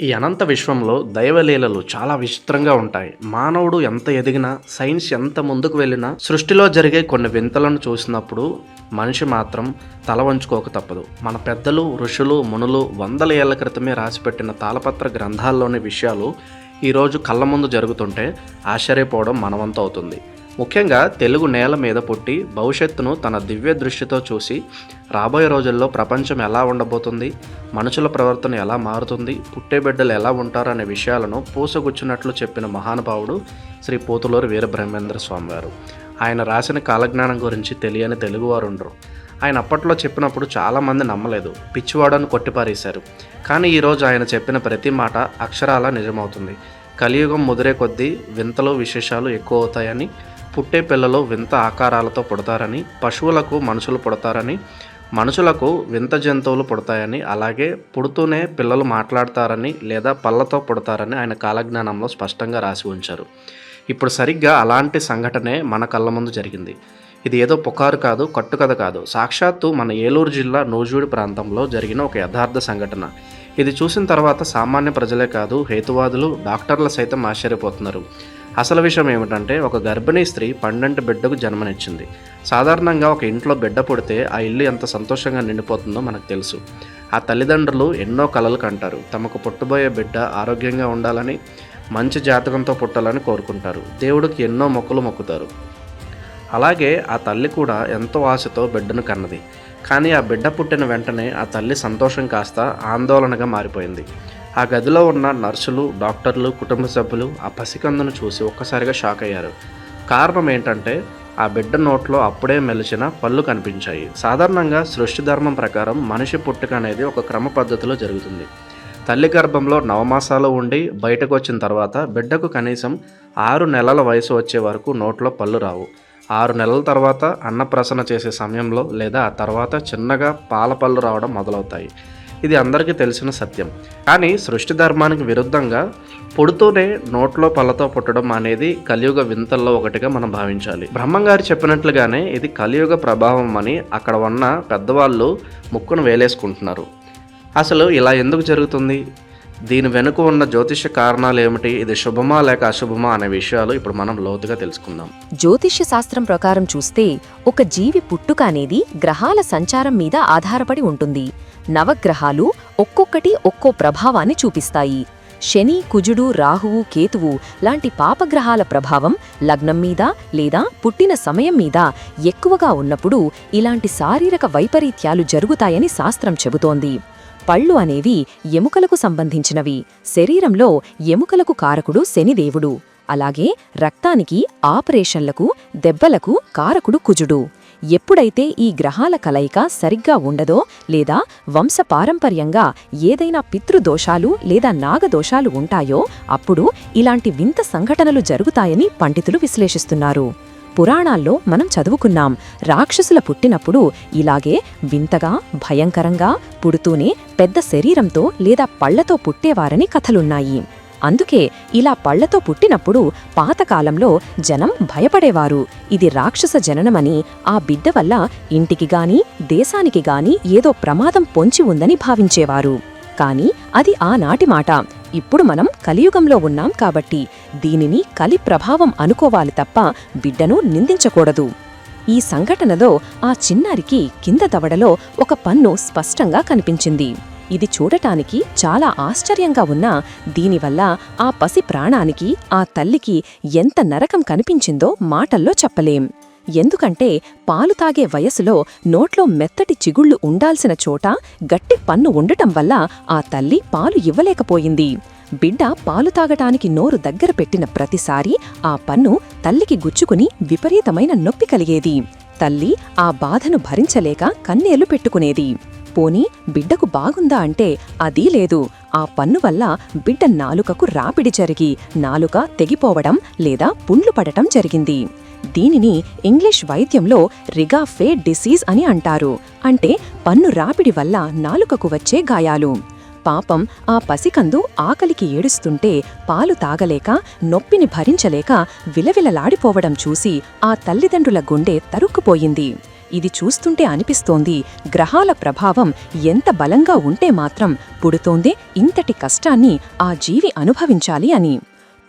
ఈ అనంత విశ్వంలో దైవలీలలు చాలా విచిత్రంగా ఉంటాయి. మానవుడు ఎంత ఎదిగినా సైన్స్ ఎంత ముందుకు వెళ్ళినా సృష్టిలో జరిగే కొన్ని వింతలను చూసినప్పుడు మనిషి మాత్రం తల వంచుకోక తప్పదు. మన పెద్దలు ఋషులు మునులు వందల ఏళ్ళ క్రితమే రాసిపెట్టిన తాళపత్ర గ్రంథాల్లోని విషయాలు ఈరోజు కళ్ళ ముందు జరుగుతుంటే ఆశ్చర్యపోవడం మనవంతు అవుతుంది ముఖ్యంగా తెలుగు నేల మీద పుట్టి భవిష్యత్తును తన దివ్య దృష్టితో చూసి రాబోయే రోజుల్లో ప్రపంచం ఎలా ఉండబోతుంది మనుషుల ప్రవర్తన ఎలా మారుతుంది పుట్టే బిడ్డలు ఎలా ఉంటారు అనే విషయాలను పూసగుచ్చినట్లు చెప్పిన మహానుభావుడు శ్రీ పోతులూరి వీరబ్రహ్మేంద్ర స్వామి వారు ఆయన రాసిన కాలజ్ఞానం గురించి తెలియని తెలుగువారు ఉండరు ఆయన అప్పట్లో చెప్పినప్పుడు చాలామంది నమ్మలేదు పిచ్చివాడని కొట్టిపారేశారు. కానీ ఈరోజు ఆయన చెప్పిన ప్రతి మాట అక్షరాల నిజమవుతుంది. కలియుగం ముదిరే కొద్దీ వింతలు విశేషాలు ఎక్కువ అవుతాయని పుట్టే పిల్లలు వింత ఆకారాలతో పుడతారని పశువులకు మనుషులు పుడతారని మనుషులకు వింత జంతువులు పుడతాయని అలాగే పుడుతూనే పిల్లలు మాట్లాడతారని లేదా పళ్ళతో పుడతారని ఆయన కాలజ్ఞానంలో స్పష్టంగా రాసి ఉంచారు. ఇప్పుడు సరిగ్గా అలాంటి సంఘటనే మన కళ్ళ ముందు జరిగింది. ఇది ఏదో పుకారు కాదు కట్టుకథ కాదు. సాక్షాత్తు మన ఏలూరు జిల్లా నూజూడి ప్రాంతంలో జరిగిన ఒక యథార్థ సంఘటన. ఇది చూసిన తర్వాత సామాన్య ప్రజలే కాదు హేతువాదులు డాక్టర్లు సైతం ఆశ్చర్యపోతున్నారు. అసలు విషయం ఏమిటంటే ఒక గర్భిణీ స్త్రీ పండంటి బిడ్డకు జన్మనిచ్చింది. సాధారణంగా ఒక ఇంట్లో బిడ్డ పుడితే ఆ ఇల్లు ఎంత సంతోషంగా నిండిపోతుందో మనకు తెలుసు. ఆ తల్లిదండ్రులు ఎన్నో కలలు కంటారు. తమకు పుట్టబోయే బిడ్డ ఆరోగ్యంగా ఉండాలని మంచి జాతకంతో పుట్టాలని కోరుకుంటారు. దేవుడికి ఎన్నో మొక్కులు మొక్కుతారు. అలాగే ఆ తల్లి కూడా ఎంతో ఆశతో బిడ్డను కన్నది. కానీ ఆ బిడ్డ పుట్టిన వెంటనే ఆ తల్లి సంతోషం కాస్త ఆందోళనగా మారిపోయింది. ఆ గదిలో ఉన్న నర్సులు డాక్టర్లు కుటుంబ సభ్యులు ఆ పసికందును చూసి ఒక్కసారిగా షాక్ అయ్యారు. కారణం ఏంటంటే ఆ బిడ్డ నోట్లో అప్పుడే మెలిచిన పళ్ళు కనిపించాయి. సాధారణంగా సృష్టి ధర్మం ప్రకారం మనిషి పుట్టుక అనేది ఒక క్రమ పద్ధతిలో జరుగుతుంది. తల్లి గర్భంలో నవమాసాలు ఉండి బయటకు వచ్చిన తర్వాత బిడ్డకు కనీసం ఆరు నెలల వయసు వచ్చే వరకు నోట్లో పళ్ళు రావు. ఆరు నెలల తర్వాత అన్నప్రసన చేసే సమయంలో లేదా ఆ తర్వాత చిన్నగా పాల పళ్ళు రావడం మొదలవుతాయి. ఇది అందరికీ తెలిసిన సత్యం. కానీ సృష్టి ధర్మానికి విరుద్ధంగా పుడుతూనే నోట్లో పళ్ళతో పుట్టడం అనేది కలియుగ వింతల్లో ఒకటిగా మనం భావించాలి. బ్రహ్మంగారు చెప్పినట్లుగానే ఇది కలియుగ ప్రభావం అని అక్కడ ఉన్న పెద్దవాళ్ళు ముక్కును వేలేసుకుంటున్నారు. అసలు ఇలా ఎందుకు జరుగుతుంది? దీని వెనుక ఉన్న జ్యోతిష కారణాలు ఏమిటి? ఇది శుభమా లేక అశుభమా అనే విషయాలు ఇప్పుడు మనం లోతుగా తెలుసుకుందాం. జ్యోతిష్య శాస్త్రం ప్రకారం చూస్తే ఒక జీవి పుట్టుక అనేది గ్రహాల సంచారం మీద ఆధారపడి ఉంటుంది. నవగ్రహాలు ఒక్కొక్కటి ఒక్కో ప్రభావాన్ని చూపిస్తాయి. శని కుజుడు రాహువు కేతువు లాంటి పాపగ్రహాల ప్రభావం లగ్నం మీద లేదా పుట్టిన సమయం మీద ఎక్కువగా ఉన్నప్పుడు ఇలాంటి శారీరక వైపరీత్యాలు జరుగుతాయని శాస్త్రం చెబుతోంది. పళ్ళు అనేవి ఎముకలకు సంబంధించినవి. శరీరంలో ఎముకలకు కారకుడు శనిదేవుడు. అలాగే రక్తానికి ఆపరేషన్లకు దెబ్బలకు కారకుడు కుజుడు. ఎప్పుడైతే ఈ గ్రహాల కలయిక సరిగ్గా ఉండదో లేదా వంశపారంపర్యంగా ఏదైనా పితృదోషాలు లేదా నాగదోషాలు ఉంటాయో అప్పుడు ఇలాంటి వింత సంఘటనలు జరుగుతాయని పండితులు విశ్లేషిస్తున్నారు. పురాణాల్లో మనం చదువుకున్నాం. రాక్షసుల పుట్టినప్పుడు ఇలాగే వింతగా భయంకరంగా పుడుతూనే పెద్ద శరీరంతో లేదా పళ్ళతో పుట్టేవారని కథలున్నాయి. అందుకే ఇలా పళ్ళతో పుట్టినప్పుడు పాతకాలంలో జనం భయపడేవారు. ఇది రాక్షస జననమని ఆ బిడ్డ వల్ల ఇంటికి గాని దేశానికి గాని ఏదో ప్రమాదం పొంచి ఉందని భావించేవారు. కానీ అది ఆనాటి మాట. ఇప్పుడు మనం కలియుగంలో ఉన్నాం కాబట్టి దీనిని కలి ప్రభావం అనుకోవాలి తప్ప బిడ్డను నిందించకూడదు. ఈ సంఘటనలో ఆ చిన్నారికి కింద దవడలో ఒక పన్ను స్పష్టంగా కనిపించింది. ఇది చూడటానికి చాలా ఆశ్చర్యంగా ఉన్నా దీనివల్ల ఆ పసి ప్రాణానికి ఆ తల్లికి ఎంత నరకం కనిపించిందో మాటల్లో చెప్పలేం. ఎందుకంటే పాలు తాగే వయసులో నోట్లో మెత్తటి చిగుళ్ళు ఉండాల్సిన చోట గట్టి పన్ను ఉండటం వల్ల ఆ తల్లి పాలు ఇవ్వలేకపోయింది. బిడ్డ పాలు తాగటానికి నోరు దగ్గర పెట్టిన ప్రతిసారి ఆ పన్ను తల్లికి గుచ్చుకుని విపరీతమైన నొప్పి కలిగేది. తల్లి ఆ బాధను భరించలేక కన్నేళ్ళు పెట్టుకునేది. పోని బిడ్డకు బాగుందా అంటే అదీ లేదు. ఆ పన్ను వల్ల బిడ్డ నాలుకకు రాపిడి జరిగి నాలుక తెగిపోవడం లేదా పుండ్లు పడటం జరిగింది. దీనిని ఇంగ్లీష్ వైద్యంలో రిగాఫే డిసీజ్ అని అంటారు. అంటే పన్ను రాపిడి వల్ల నాలుకకు వచ్చే గాయాలు. పాపం ఆ పసికందు ఆకలికి ఏడుస్తుంటే పాలు తాగలేక నొప్పిని భరించలేక విలవిలలాడిపోవడం చూసి ఆ తల్లిదండ్రుల గుండె తరుక్కుపోయింది. ఇది చూస్తుంటే అనిపిస్తోంది. గ్రహాల ప్రభావం ఎంత బలంగా ఉంటే మాత్రం పుడుతోందే ఇంతటి కష్టాన్ని ఆ జీవి అనుభవించాలి అని.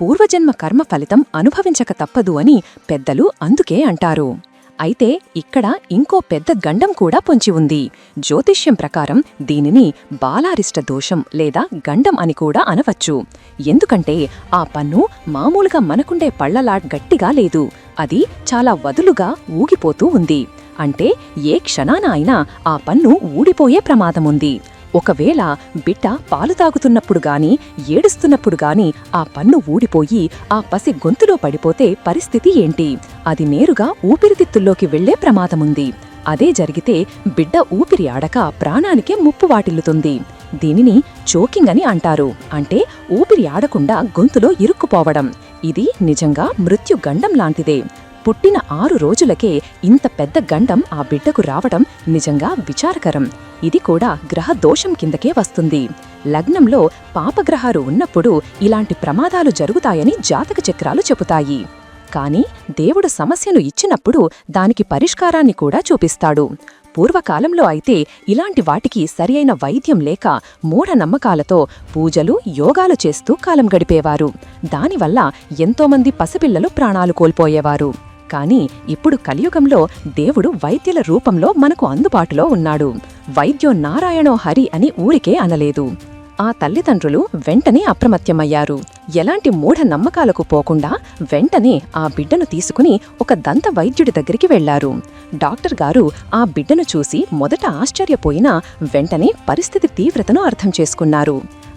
పూర్వజన్మ కర్మ ఫలితం అనుభవించక తప్పదు అని పెద్దలు అందుకే అంటారు. అయితే ఇక్కడ ఇంకో పెద్ద గండం కూడా పొంచి ఉంది. జ్యోతిష్యం ప్రకారం దీనిని బాలారిష్ట దోషం లేదా గండం అని కూడా అనవచ్చు. ఎందుకంటే ఆ పన్ను మామూలుగా మనకుండే పళ్ళలా గట్టిగా లేదు. అది చాలా వదులుగా ఊగిపోతూ ఉంది. అంటే ఏ క్షణాన అయినా ఆ పన్ను ఊడిపోయే ప్రమాదముంది. ఒకవేళ బిడ్డ పాలు తాగుతున్నప్పుడు గాని ఏడుస్తున్నప్పుడు గాని ఆ పన్ను ఊడిపోయి ఆ పసి గొంతులో పడిపోతే పరిస్థితి ఏంటి? అది నేరుగా ఊపిరితిత్తుల్లోకి వెళ్ళే ప్రమాదముంది. అదే జరిగితే బిడ్డ ఊపిరి ఆడక ప్రాణానికే ముప్పు వాటిల్లుతుంది. దీనిని చోకింగ్ అని అంటారు. అంటే ఊపిరి ఆడకుండా గొంతులో ఇరుక్కుపోవడం. ఇది నిజంగా మృత్యుగండం లాంటిదే. పుట్టిన ఆరు రోజులకే ఇంత పెద్ద గండం ఆ బిడ్డకు రావడం నిజంగా విచారకరం. ఇది కూడా గ్రహ దోషం కిందకే వస్తుంది. లగ్నంలో పాపగ్రహాలు ఉన్నప్పుడు ఇలాంటి ప్రమాదాలు జరుగుతాయని జాతక చక్రాలు చెబుతాయి. కానీ దేవుడు సమస్యను ఇచ్చినప్పుడు దానికి పరిష్కారాన్ని కూడా చూపిస్తాడు. పూర్వకాలంలో అయితే ఇలాంటి వాటికి సరియైన వైద్యం లేక మూఢనమ్మకాలతో పూజలు యోగాలు చేస్తూ కాలం గడిపేవారు. దానివల్ల ఎంతోమంది పసిపిల్లలు ప్రాణాలు కోల్పోయేవారు. కాని ఇప్పుడు కలియుగంలో దేవుడు వైద్యుల రూపంలో మనకు అందుబాటులో ఉన్నాడు. వైద్యో నారాయణో హరి అని ఊరికే అనలేదు. ఆ తల్లిదండ్రులు వెంటనే అప్రమత్యమయ్యారు ఎలాంటి మూఢ నమ్మకాలకు పోకుండా వెంటనే ఆ బిడ్డను తీసుకుని ఒక దంత వైద్యుడి దగ్గరికి వెళ్ళారు డాక్టర్ గారు ఆ బిడ్డను చూసి మొదట ఆశ్చర్యపోయినా వెంటనే పరిస్థితి తీవ్రతను అర్థం చేసుకున్నారు.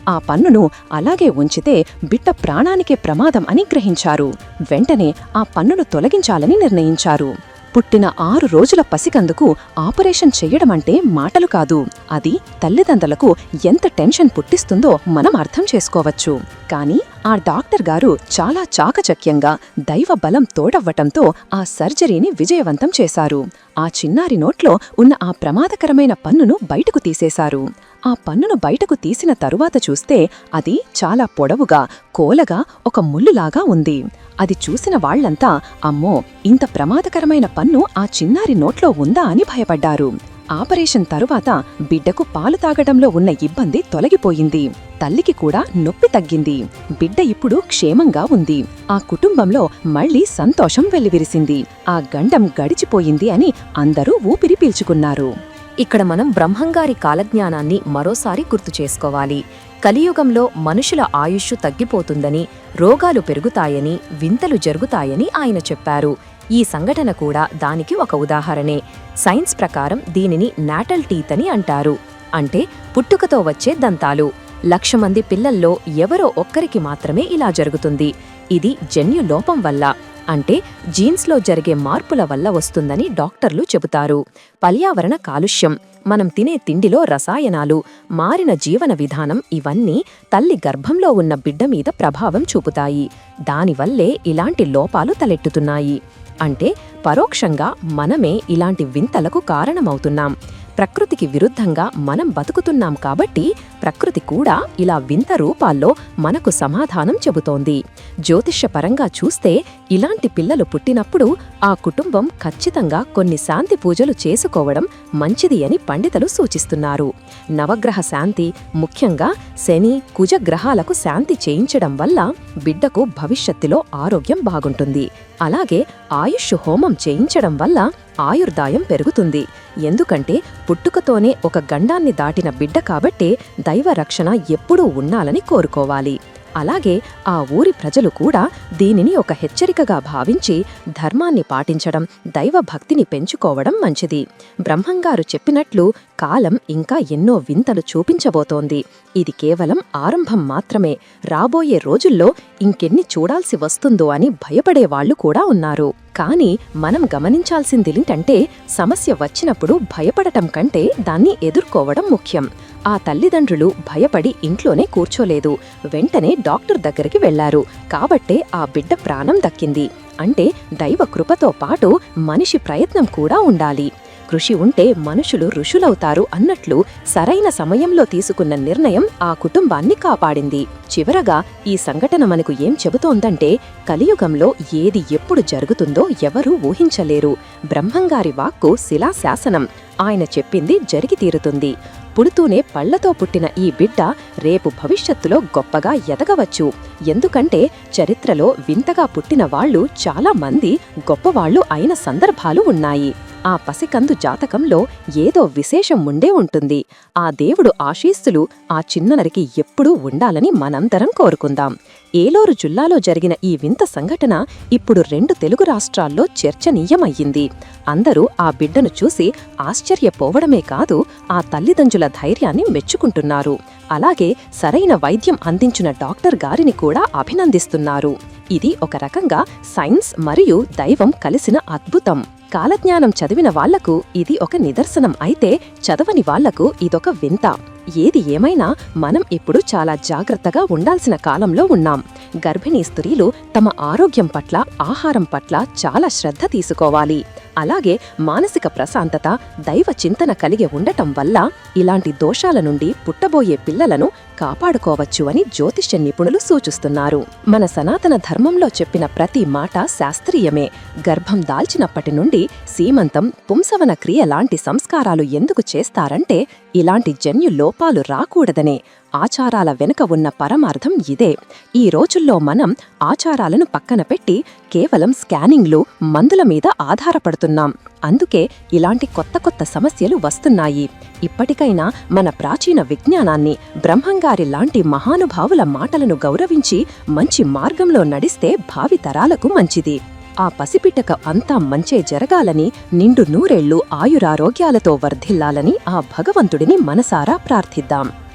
ఆ పన్నును అలాగే ఉంచితే బిడ్డ ప్రాణానికే ప్రమాదం అని గ్రహించారు. వెంటనే ఆ పన్నును తొలగించాలని నిర్ణయించారు. పుట్టిన ఆరు రోజుల పసికందుకు ఆపరేషన్ చెయ్యడమంటే మాటలు కాదు. అది తల్లిదండ్రులకు ఎంత టెన్షన్ పుట్టిస్తుందో మనం అర్థం చేసుకోవచ్చు. కానీ ఆ డాక్టర్ గారు చాలా చాకచక్యంగా దైవ బలం తోడవ్వటంతో ఆ సర్జరీని విజయవంతం చేశారు. ఆ చిన్నారి నోట్లో ఉన్న ఆ ప్రమాదకరమైన పన్నును బయటకు తీసేశారు. ఆ పన్నును బయటకు తీసిన తరువాత చూస్తే అది చాలా పొడవుగా కోలగా ఒక ముల్లులాగా ఉంది. అది చూసిన వాళ్ళంతా అమ్మో ఇంత ప్రమాదకరమైన పన్ను ఆ చిన్నారి నోట్లో ఉందా? అని భయపడ్డారు. ఆపరేషన్ తరువాత బిడ్డకు పాలు తాగడంలో ఉన్న ఇబ్బంది తొలగిపోయింది. తల్లికి కూడా నొప్పి తగ్గింది. బిడ్డ ఇప్పుడు క్షేమంగా ఉంది. ఆ కుటుంబంలో మళ్ళీ సంతోషం వెల్లివిరిసింది. ఆ గండం గడిచిపోయింది అని అందరూ ఊపిరి పీల్చుకున్నారు. ఇక్కడ మనం బ్రహ్మంగారి కాలజ్ఞానాన్ని మరోసారి గుర్తు చేసుకోవాలి. కలియుగంలో మనుషుల ఆయుష్షు తగ్గిపోతుందని రోగాలు పెరుగుతాయని వింతలు జరుగుతాయని ఆయన చెప్పారు. ఈ సంఘటన కూడా దానికి ఒక ఉదాహరణే. సైన్స్ ప్రకారం దీనిని నాటల్ టీత్ అని అంటారు. అంటే పుట్టుకతో వచ్చే దంతాలు. లక్ష మంది పిల్లల్లో ఎవరో ఒక్కరికి మాత్రమే ఇలా జరుగుతుంది. ఇది జన్యు లోపం వల్ల. అంటే జీన్స్లో జరిగే మార్పుల వల్ల వస్తుందని డాక్టర్లు చెబుతారు. పర్యావరణ కాలుష్యం మనం తినే తిండిలో రసాయనాలు మారిన జీవన విధానం ఇవన్నీ తల్లి గర్భంలో ఉన్న బిడ్డ మీద ప్రభావం చూపుతాయి. దానివల్లే ఇలాంటి లోపాలు తలెట్టుతున్నాయి అంటే పరోక్షంగా మనమే ఇలాంటి వింతలకు కారణమవుతున్నాం. ప్రకృతికి విరుద్ధంగా మనం బతుకుతున్నాం కాబట్టి ప్రకృతి కూడా ఇలా వింత రూపాల్లో మనకు సమాధానం చెబుతోంది. జ్యోతిష్యపరంగా చూస్తే ఇలాంటి పిల్లలు పుట్టినప్పుడు ఆ కుటుంబం ఖచ్చితంగా కొన్ని శాంతి పూజలు చేసుకోవడం మంచిది అని పండితులు సూచిస్తున్నారు. నవగ్రహ శాంతి ముఖ్యంగా శని కుజ గ్రహాలకు శాంతి చేయించడం వల్ల బిడ్డకు భవిష్యత్తులో ఆరోగ్యం బాగుంటుంది. అలాగే ఆయుష్ హోమం చేయించడం వల్ల ఆయుర్దాయం పెరుగుతుంది. ఎందుకంటే పుట్టుకతోనే ఒక గండాన్ని దాటిన బిడ్డ కాబట్టే దైవ రక్షణ ఎప్పుడూ ఉండాలని కోరుకోవాలి. అలాగే ఆ ఊరి ప్రజలు కూడా దీనిని ఒక హెచ్చరికగా భావించి ధర్మాన్ని పాటించడం దైవభక్తిని పెంచుకోవడం మంచిది. బ్రహ్మంగారు చెప్పినట్లు కాలం ఇంకా ఎన్నో వింతలు చూపించబోతోంది. ఇది కేవలం ఆరంభం మాత్రమే. రాబోయే రోజుల్లో ఇంకెన్ని చూడాల్సి వస్తుందో అని భయపడేవాళ్ళు కూడా ఉన్నారు. కానీ మనం గమనించాల్సిందేంటంటే సమస్య వచ్చినప్పుడు భయపడటం కంటే దాన్ని ఎదుర్కోవడం ముఖ్యం. ఆ తల్లిదండ్రులు భయపడి ఇంట్లోనే కూర్చోలేదు. వెంటనే డాక్టర్ దగ్గరికి వెళ్ళారు. కాబట్టే ఆ బిడ్డ ప్రాణం దక్కింది. అంటే దైవ కృపతో పాటు మనిషి ప్రయత్నం కూడా ఉండాలి. కృషి ఉంటే మనుషులు ఋషులవుతారు అన్నట్లు సరైన సమయంలో తీసుకున్న నిర్ణయం ఆ కుటుంబాన్ని కాపాడింది. చివరగా ఈ సంఘటన మనకు ఏం చెబుతోందంటే కలియుగంలో ఏది ఎప్పుడు జరుగుతుందో ఎవరూ ఊహించలేరు. బ్రహ్మంగారి వాక్కు శిలాశాసనం. ఆయన చెప్పింది జరిగి తీరుతుంది. పుడుతూనే పళ్ళతో పుట్టిన ఈ బిడ్డ రేపు భవిష్యత్తులో గొప్పగా ఎదగవచ్చు. ఎందుకంటే చరిత్రలో వింతగా పుట్టిన వాళ్ళు చాలా మంది గొప్పవాళ్ళు అయిన సందర్భాలు ఉన్నాయి. ఆ పసికందు జాతకంలో ఏదో విశేషం ఉండే ఉంటుంది. ఆ దేవుడు ఆశీస్సులు ఆ చిన్ననరికి ఎప్పుడూ ఉండాలని మనందరం కోరుకుందాం. ఏలూరు జిల్లాలో జరిగిన ఈ వింత సంఘటన ఇప్పుడు రెండు తెలుగు రాష్ట్రాల్లో చర్చనీయమయ్యింది. అందరూ ఆ బిడ్డను చూసి ఆశ్చర్యపోవడమే కాదు ఆ తల్లిదండ్రుల ధైర్యాన్ని మెచ్చుకుంటున్నారు. అలాగే సరైన వైద్యం అందించిన డాక్టర్ గారిని కూడా అభినందిస్తున్నారు. ఇది ఒక రకంగా సైన్స్ మరియు దైవం కలిసిన అద్భుతం. కాలజ్ఞానం చదివిన వాళ్ళకు ఇది ఒక నిదర్శనం. అయితే చదవని వాళ్ళకు ఇదొక వింత. ఏది ఏమైనా మనం ఇప్పుడు చాలా జాగ్రత్తగా ఉండాల్సిన కాలంలో ఉన్నాం. గర్భిణీ స్త్రీలు తమ ఆరోగ్యం పట్ల ఆహారం పట్ల చాలా శ్రద్ధ తీసుకోవాలి. అలాగే మానసిక ప్రశాంతత దైవ చింతన కలిగి ఉండటం వల్ల ఇలాంటి దోషాల నుండి పుట్టబోయే పిల్లలను కాపాడుకోవచ్చు అని జ్యోతిష్య నిపుణులు సూచిస్తున్నారు. మన సనాతన ధర్మంలో చెప్పిన ప్రతి మాట శాస్త్రీయమే. గర్భం దాల్చినప్పటి నుండి సీమంతం పుంసవన క్రియ లాంటి సంస్కారాలు ఎందుకు చేస్తారంటే ఇలాంటి జన్యు లోపాలు రాకూడదనే ఆచారాల వెనుక ఉన్న పరమార్థం ఇదే. ఈ రోజుల్లో మనం ఆచారాలను పక్కన పెట్టి కేవలం స్కానింగ్లు మందుల మీద ఆధారపడుతున్నాం. అందుకే ఇలాంటి కొత్త కొత్త సమస్యలు వస్తున్నాయి. ఇప్పటికైనా మన ప్రాచీన విజ్ఞానాన్ని బ్రహ్మంగారి లాంటి మహానుభావుల మాటలను గౌరవించి మంచి మార్గంలో నడిస్తే భావితరాలకు మంచిది. ఆ పసిపిట్టక అంతా మంచే జరగాలని నిండు నూరేళ్ళు ఆయురారోగ్యాలతో వర్ధిల్లాలని ఆ భగవంతుడిని మనసారా ప్రార్థిద్దాం.